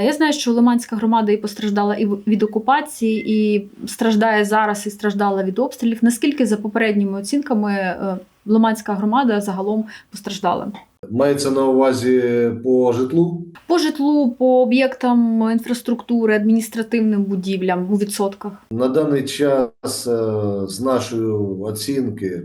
Я знаю, що Лиманська громада і постраждала і від окупації, і страждає зараз, і страждала від обстрілів. Наскільки за попередніми оцінками е, Лиманська громада загалом постраждала? Мається на увазі по житлу. По житлу, по об'єктам інфраструктури, адміністративним будівлям у відсотках. На даний час, е, з нашої оцінки,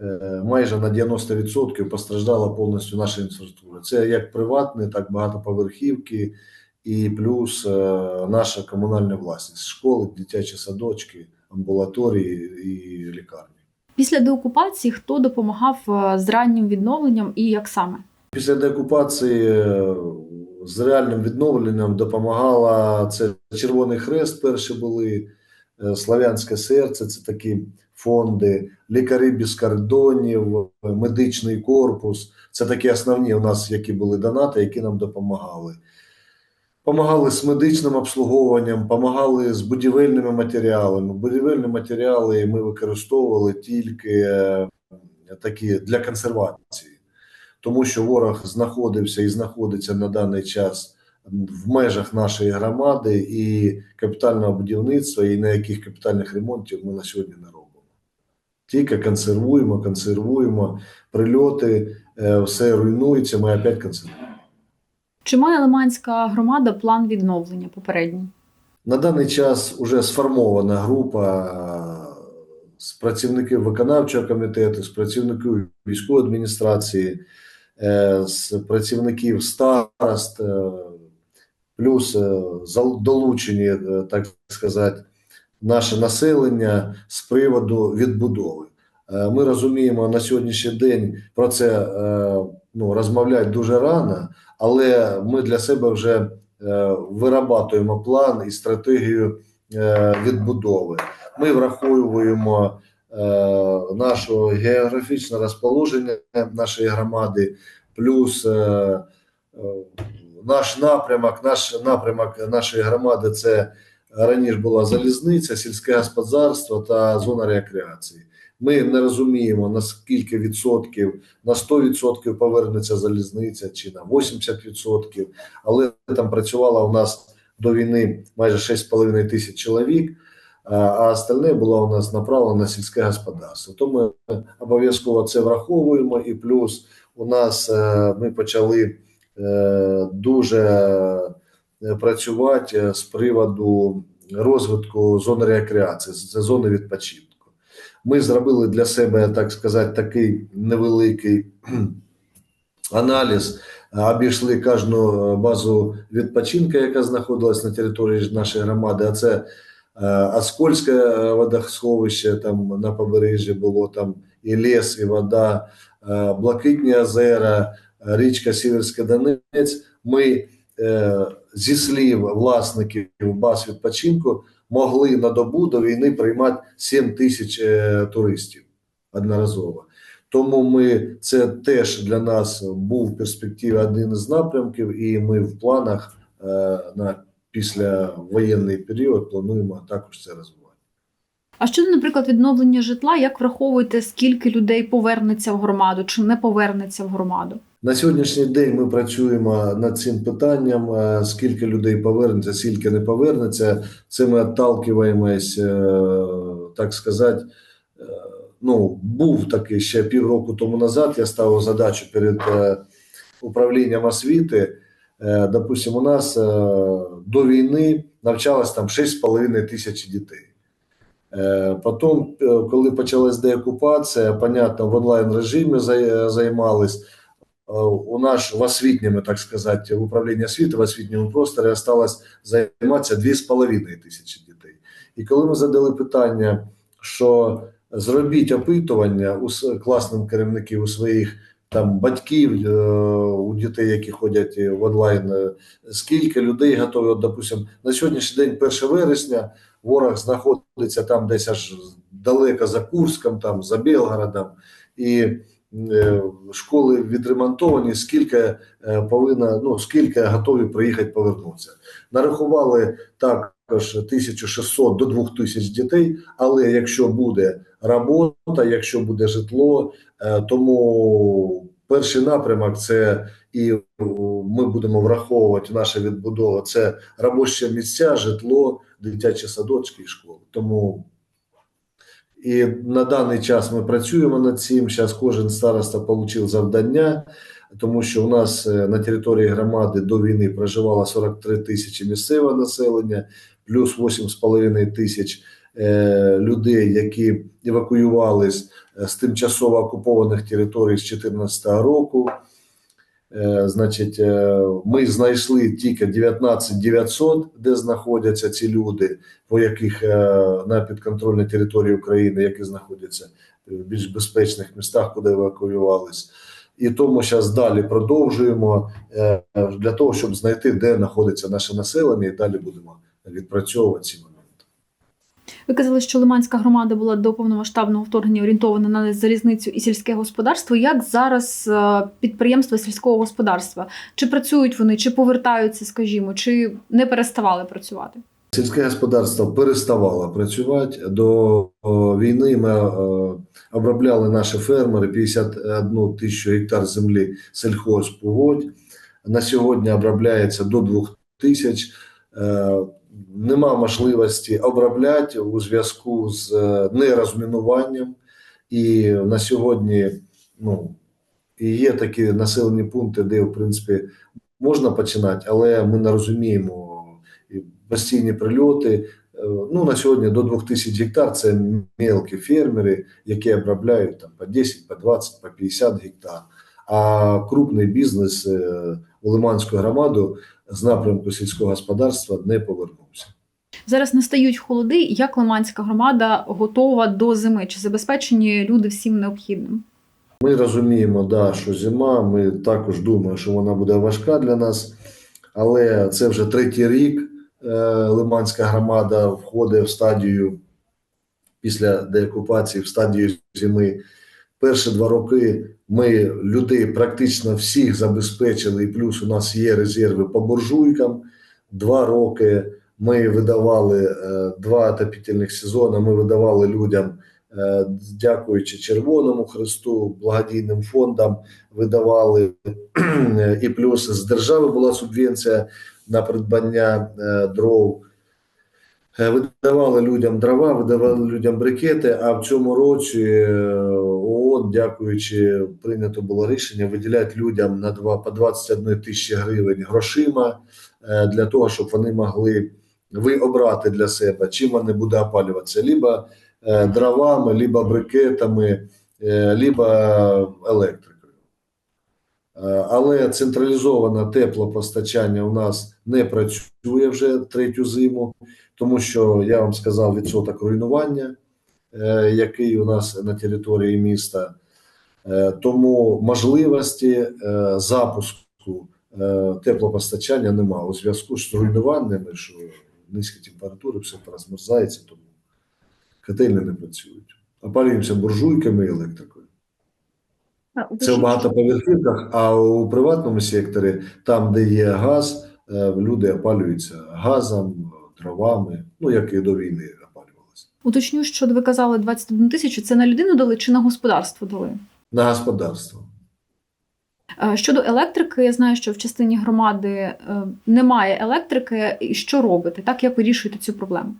е, майже на 90% постраждала повністю наша інфраструктура. Це як приватні, так багатоповерхівки, і плюс е, наша комунальна власність, школи, дитячі садочки, амбулаторії і лікарні. Після деокупації хто допомагав е, з раннім відновленням і як саме? Після деокупації е, з реальним відновленням допомагала це Червоний Хрест. Перші були е, Славянське серце. Це такі фонди, лікарі без кордонів, медичний корпус. Це такі основні у нас, які були донати, які нам допомагали. Помагали з медичним обслуговуванням, помагали з будівельними матеріалами. Будівельні матеріали ми використовували тільки е, такі для консервації тому що ворог знаходився і знаходиться на даний час в межах нашої громади, і капітального будівництва, і на яких капітальних ремонтів ми на сьогодні не робимо. Тільки консервуємо, консервуємо прильоти, е, все руйнується, ми опять консервуємо. Чи має Лиманська громада план відновлення попередній? На даний час вже сформована група е, з працівників виконавчого комітету, з працівників військової адміністрації, е, з працівників старост, е, плюс долучені, так сказати, наше населення з приводу відбудови. Ми розуміємо на сьогоднішній день про це ну, розмовляти дуже рано, але ми для себе вже е, вирабатуємо план і стратегію е, відбудови. Ми враховуємо е, наше географічне розположення нашої громади, плюс наш напрямок, наш напрямок нашої громади це раніше була залізниця, сільське господарство та зона рекреації. Ми не розуміємо на скільки відсотків, на 100% повернеться залізниця чи на 80%, але там працювало у нас до війни майже 6,5 тисяч чоловік, а- остальне було у нас направлено на сільське господарство. То ми обов'язково це враховуємо, і плюс у нас е, ми почали е, дуже е, працювати з приводу розвитку зони рекреації, це зони відпочинку. Ми зробили для себе, так сказати, такий невеликий аналіз, обійшли кожну базу відпочинку, яка знаходилась на території нашої громади. А це е, Оскольське е, водосховище, там на побережжі було там і ліс, і вода, е, Блакитні озера, річка Сіверська Донець. Ми е, зі слів власників баз відпочинку могли на добу до війни приймати 7 тисяч е, туристів одноразово. Тому ми це теж для нас був в перспективі один із напрямків, і ми в планах е, на післявоєнний період плануємо також це розвивати. А щодо, наприклад, відновлення житла, як враховуєте, скільки людей повернеться в громаду чи не повернеться в громаду? На сьогоднішній день ми працюємо над цим питанням. е, Скільки людей повернеться, скільки не повернеться. Це ми отталкиваємось, е, так сказати. е, Ну, був такий ще півроку тому назад. Я ставив задачу перед управлінням освіти. Допустимо, у нас до війни навчалось там 6,5 тисяч дітей. Потім, коли почалась деокупація, понятно, в онлайн режимі займались. Е, у нас в освітньому, так сказати, в управлінні освіти в освітньому просторі осталось займатися 2,5 тисячі дітей. І коли ми задали питання, що зробіть опитування у класним керівників у своїх там батьків, е, у дітей, які ходять в онлайн, е, скільки людей готові, от, допустим, на сьогоднішній день, 1 вересня, ворог знаходиться там десь аж далеко за Курском, там за Білгородом, і е, школи відремонтовані, скільки е, повинна, ну скільки готові приїхати повернутися. Нарахували також 1600 до 2000 дітей, але якщо буде робота, якщо буде житло, е, тому перший напрямок це і ми будемо враховувати наша відбудова. Це робочі місця, житло, дитячі садочки і школи. Тому і на даний час ми працюємо над цим. Зараз кожен староста отримав завдання, тому що у нас е, на території громади до війни проживало 43 тисячі місцевого населення, плюс 8,5 тисяч е, людей, які евакуювались е, з тимчасово окупованих територій з 2014 року. Е, Значить, е, ми знайшли тільки 19 900, де знаходяться ці люди, по яких е, на підконтрольній території України, які знаходяться в більш безпечних містах, куди евакуювались. І тому зараз далі продовжуємо для того, щоб знайти, де знаходиться наше населення, і далі будемо відпрацьовувати ці. Ви казали, що Лиманська громада була до повномасштабного вторгнення орієнтована на залізницю і сільське господарство. Як зараз е, підприємства сільського господарства? Чи працюють вони, чи повертаються, скажімо, чи не переставали працювати? Сільське господарство переставало працювати. До війни ми обробляли наші фермери 51 тисячу гектар землі сільхозпогодь. На сьогодні обробляється до 2 тисяч. Е, Нема можливості обробляти у зв'язку з е, нерозмінуванням. І на сьогодні ну, є такі населені пункти, де, в принципі, можна починати, але ми не розуміємо постійні прильоти. Е, Ну, на сьогодні до 2000 гектар це мелкі фермери, які обробляють там, по 10, по 20, по 50 гектар. А крупний бізнес е, у Лиманську громаду з напрямку сільського господарства не повернувся. Зараз настають холоди. Як Лиманська громада готова до зими? Чи забезпечені люди всім необхідним? Ми розуміємо, да, що зима. Ми також думаємо, що вона буде важка для нас, але це вже третій рік. е, Лиманська громада входить в стадію після деокупації, в стадію зими. Перші два роки ми людей практично всіх забезпечили, і плюс у нас є резерви по буржуйкам. Два роки ми видавали е, два отопительних сезони. Ми видавали людям, е, дякуючи Червоному Христу, благодійним фондам, видавали і плюс з держави була субвенція на придбання е, дров. Видавали людям дрова, видавали людям брикети. А в цьому році ООН, дякуючи, прийнято було рішення виділяти людям на два по 21 тисячі гривень грошима е, для того, щоб вони могли ви обрати для себе, чим вони будуть опалюватися, либо е, дровами, либо брикетами, е, либо електрикою. Але централізоване теплопостачання у нас не працює вже третю зиму, тому що я вам сказав відсоток руйнування, який у нас на території міста. Е, Тому можливості е, запуску е, теплопостачання немає у зв'язку з руйнуваннями, що низькі температури, все порозмерзається, тому котельні не працюють. Опалюємося буржуйками і електрикою. Це в багатоповерхівках, а у приватному секторі, там, де є газ, е, люди опалюються газом, дровами, ну як і до війни. Уточню, що ви казали 21 тисячу. Це на людину дали чи на господарство дали? На господарство. Е, Щодо електрики, я знаю, що в частині громади е, немає електрики. І Що робите? Так як вирішуєте цю проблему?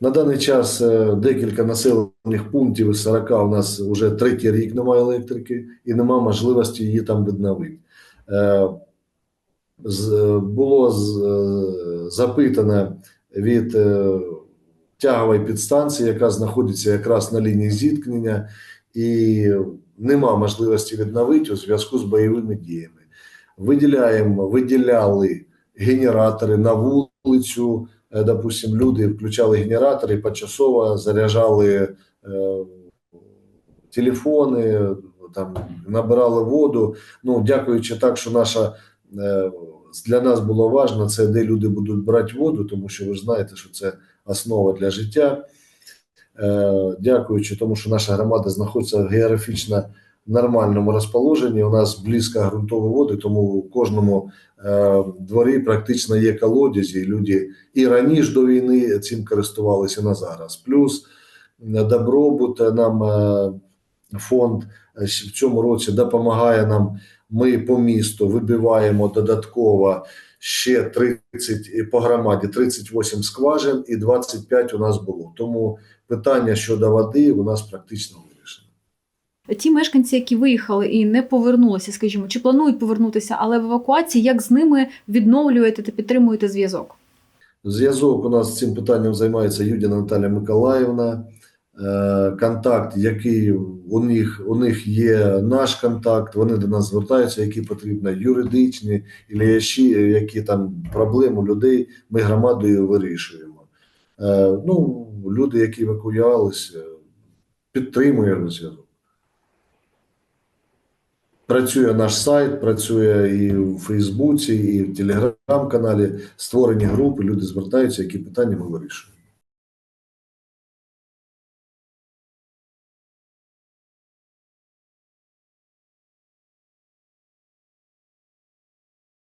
На даний час е, декілька населених пунктів із 40 у нас вже третій рік немає електрики і немає можливості її там відновити. Було запитано від тягової підстанції, яка знаходиться якраз на лінії зіткнення, і нема можливості відновити у зв'язку з бойовими діями. Виділяємо, виділяли генератори на вулицю. Е, допустим, люди включали генератори, почасово заряджали е, телефони, там набирали воду. Ну, дякуючи так, що наша е, для нас було важливо, це де люди будуть брати воду, тому що ви ж знаєте, що це основа для життя. Е, дякуючи тому, що наша громада знаходиться в географічно нормальному розположенні. У нас близько ґрунтової води, тому у кожному е, дворі практично є колодязі. Люди і раніше до війни цим користувалися на зараз. Плюс е, добробут нам фонд в цьому році допомагає нам Ми по місту вибиваємо додатково ще 30 по громаді 38 скважин і 25 у нас було. Тому питання щодо води у нас практично вирішено. Ті мешканці, які виїхали і не повернулися, скажімо, чи планують повернутися, але в евакуації, як з ними відновлюєте та підтримуєте зв'язок? Зв'язок у нас з цим питанням займається Юдіна Наталя Миколаївна. Е, Контакт, який у них, у них є наш контакт, вони до нас звертаються, які потрібно юридичні, і які там проблеми людей, ми громадою вирішуємо. Е, Ну, люди, які евакуювалися, підтримує зв'язок. Працює наш сайт, працює і в Фейсбуці, і в Телеграм-каналі. Створені групи, люди звертаються, які питання ми вирішуємо.